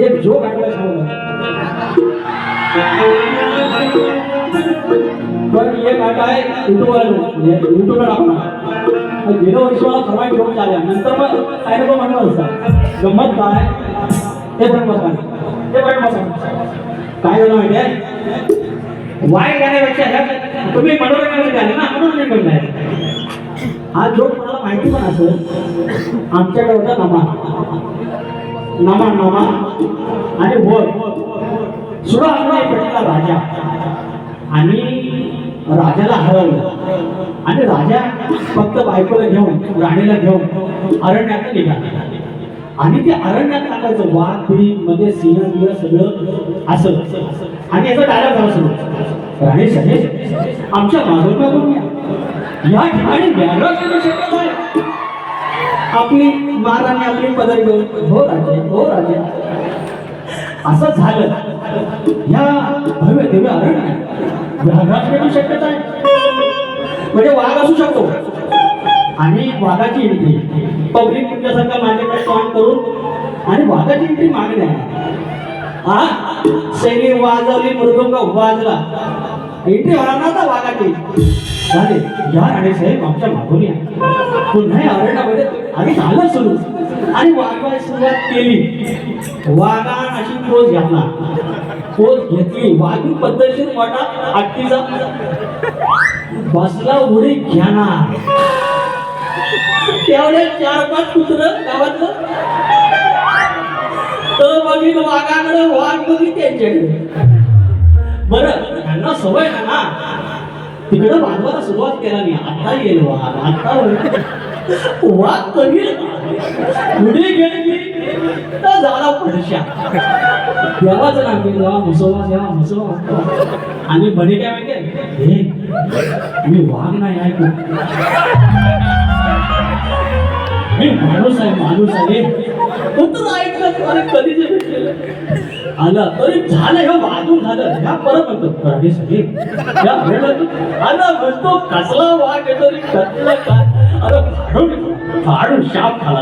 एक झोक ऐकला सांगू पण एक आठ आहे युट्यूबवर युट्यूबला टाकणार गेल्या वर्षी मला सर्वात जोक झाल्या नंतर मग साहेब नको म्हणलं असतं गंमत काय? हे पण बसा. हे पण बसा. काय झालं माहिती आहे? वाय गाण्यापेक्षा तुम्ही मनोरंजन झाले ना मनोरंजन करताय हा जोक मला माहिती पण असं आमच्याकडे होता नमा नमा नमा. आणि वर सुरा हरवाय पडलेला राजा. आणि राजाला हरवलं. आणि राजा फक्त बायकोला घेऊन राणीला घेऊन अरण्यात निघाला. आणि ते अरण्यात टाकायचं वाघ पिढी मध्ये सिंह सगळं असं. आणि याचा डायलॉग झाला सुरू. राणी साहेब आमच्या मागून या ठिकाणी व्याघ्र शकत आहे आपली महाराणी आपली पदर घेऊन हो राजे हो राजे. असं झालं. ह्या भव्य दिव्य अरण्य व्याघ्रात भेटू शक्यता आहे. म्हणजे वाघ असू शकतो. आणि वाघाची एंट्री पब्लिक तुमच्यासारखा माझ्याकडे काम करून आणि वाघाची एंट्री मागणे आहे हा सैनी वाजवली मृदुंग वाजला. एंट्री होणार ना वाघाची. झाले. या राणे साहेब आमच्या मागून या. पुन्हा अरण्यामध्ये आम्ही झालं सुरू. आणि वाघाला सुरुवात केली. वागा अशी पोज घातला. पोज घेतली. वाघी पद्धतशीर मोठा हत्तीचा बसला उडी घेणार. तेवढे चार पाच कुत्र गावातलं. तर बघित वाघाकडे वाघ बघित त्यांच्याकडे. बरं त्यांना सवय ना. तिकडं वाघवाला सुरुवात केला मी. आता येईल वाघ आता वाद वाघ कधी उडी गेली तर झाला पडशा देवाचं नाम घेतलं देवा मुसोबा देवा आणि म्हणे काय माहितीये हे मी वाघ नाही ऐकू मी माणूस आहे माणूस आहे. कुठं ऐकलं अरे कधी भेटलेलं आलं अरे झालं हे वाजून झालं. ह्या परत म्हणतो राणे साहेब या वेळेला आला. म्हणतो कसला वाघ येतो रे कसला काय? अरे फाडून फाडून शाप खाला